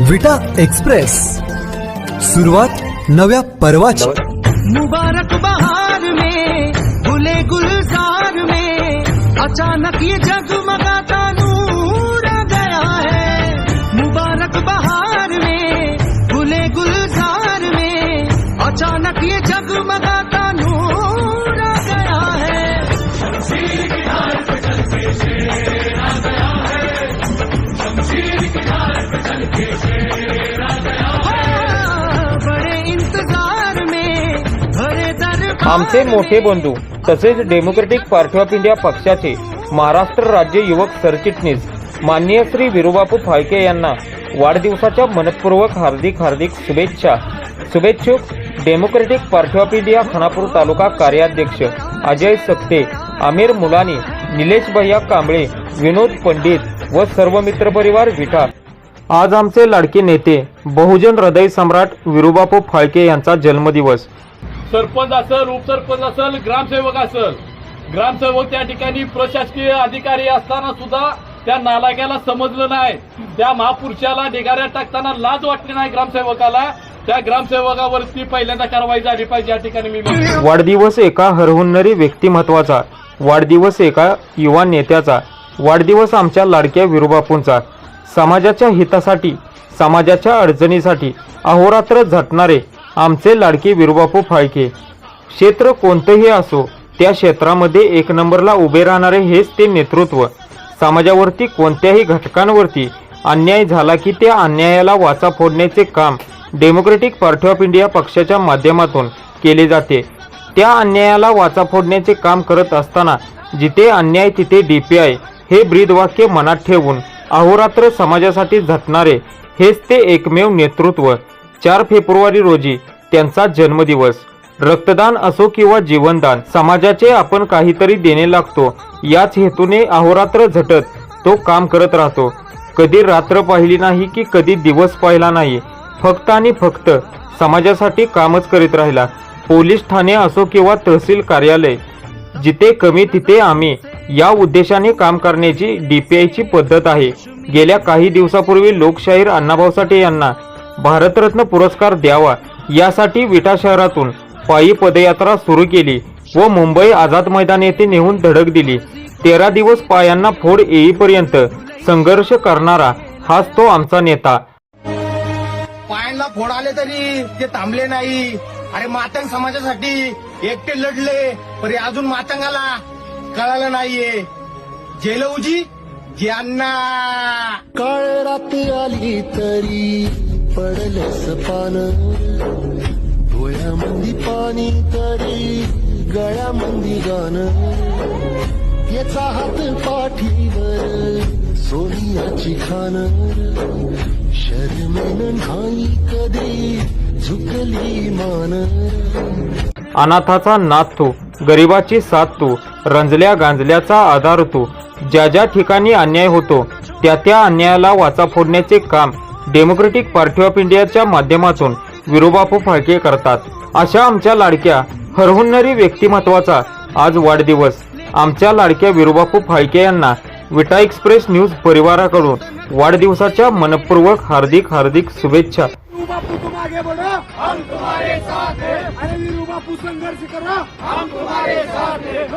विटा एक्सप्रेस. सुरुवात नव्या पर्वाची. मुबारक बहार में गुले गुलजार में अचानक ये आमचे मोठे बंधू तसेच डेमोक्रेटिक पार्टी ऑफ इंडिया पक्षाचे महाराष्ट्र राज्य युवक सरचिटणीस माननीय श्री विरुबापू फाळके यांना वाढदिवसाच्या मनपूर्वक हार्दिक हार्दिक शुभेच्छा. शुभेच्छुक democratic party of India Khanapur taluka कार्याध्यक्ष अजय सक्ते आमिर मुलानी निलेश भैया कांबळे विनोद पंडित व सर्व मित्रपरिवार विठा. आज आमचे लाडके नेते बहुजन हृदय सम्राट विरुबापू फाळके यांचा जन्मदिवस. सरपंच असेल उपसरपंच असेल ग्रामसेवक असेल ग्रामसेवक त्या ठिकाणी प्रशासकीय अधिकारी असताना सुद्धा त्या नालायकाला समजलं नाही. त्या महापुरुषाला ढिगाऱ्यात टाकताना लाज वाटली नाही ग्रामसेवकाला. त्या ग्रामसेवकावरती पहिल्यांदा कारवाई झाली पाहिजे या ठिकाणी मी. वाढदिवस एका हरहुन्नरी व्यक्तिमत्वाचा वाढदिवस एका युवा नेत्याचा वाढदिवस आमच्या लाडक्या विरुबापूंचा. समाजाच्या हितासाठी समाजाच्या अडचणीसाठी अहोरात्र झटणारे आमचे लाडके विरुबापू फाळके. क्षेत्र कोणतंही असो त्या क्षेत्रामध्ये एक नंबरला उभे राहणारे हेच ते नेतृत्व. समाजावरती कोणत्याही घटकांवरती अन्याय झाला की त्या अन्यायाला वाचा फोडण्याचे काम डेमोक्रेटिक पार्टी ऑफ इंडिया पक्षाच्या माध्यमातून केले जाते. त्या अन्यायाला वाचा फोडण्याचे काम करत असताना जिथे अन्याय तिथे डी पी आय हे ब्रीदवाक्य मनात ठेवून अहोरात्र समाजासाठी झटणारे हेच ते एकमेव नेतृत्व. चार फेब्रुवारी रोजी त्यांचा जन्मदिवस. रक्तदान असो किंवा जीवनदान समाजाचे आपण काहीतरी देणे लागतो. याच हेतूने अहोरात्र झटत तो काम करत राहतो. कधी रात्र पाहिली नाही की कधी दिवस पाहिला नाही. फक्त आणि फक्त समाजासाठी कामच करीत राहिला. पोलीस ठाणे असो किंवा तहसील कार्यालय जिथे कमी तिथे आम्ही या उद्देशाने काम करण्याची डीपीआयची पद्धत आहे. गेल्या काही दिवसापूर्वी लोकशाहीर अण्णाभाऊ साठे यांना भारतरत्न पुरस्कार द्यावा यासाठी विटा शहरातून पायी पदयात्रा सुरू केली व मुंबई आझाद मैदान येथे नेऊन धडक दिली. तेरा दिवस पायांना फोड येईपर्यंत संघर्ष करणारा हाच तो आमचा नेता. पायांना फोड आले तरी ते थांबले नाही. अरे मातंग समाजासाठी एकटे लढले अजून मातंगाला कळालं नाहीये. जेलऊजी ज्यांना काळ रात्री आली तरी पडलंस पान डोळ्यामंदी पाणी तरी गळ्यामंदी गाण याचा हात पाठीवर सोनियाची खान. शर्मेन नाही कधी झुकली मान. अनाथाचा नाथ तू. गरिबाची साथ तू रंजल्या गांजल्याचा आधार तू. ज्या ज्या ठिकाणी अन्याय होतो त्या त्या अन्यायाला वाचा फोडण्याचे काम डेमोक्रेटिक पार्टी ऑफ इंडियाच्या माध्यमातून विरोबापू फाळके करतात. अशा आमच्या लाडक्या हरहुन्नरी व्यक्तिमत्वाचा आज वाढदिवस. आमच्या लाडक्या विरोबापू फाळके यांना विटा एक्सप्रेस न्यूज परिवाराकडून वाढदिवसाच्या मनपूर्वक हार्दिक हार्दिक शुभेच्छा. बापू तुम आगे बढ़ो हम तुम्हारे साथ हैं। अरे वीरू बापू संघर्ष करो। हम तुम्हारे साथ हैं।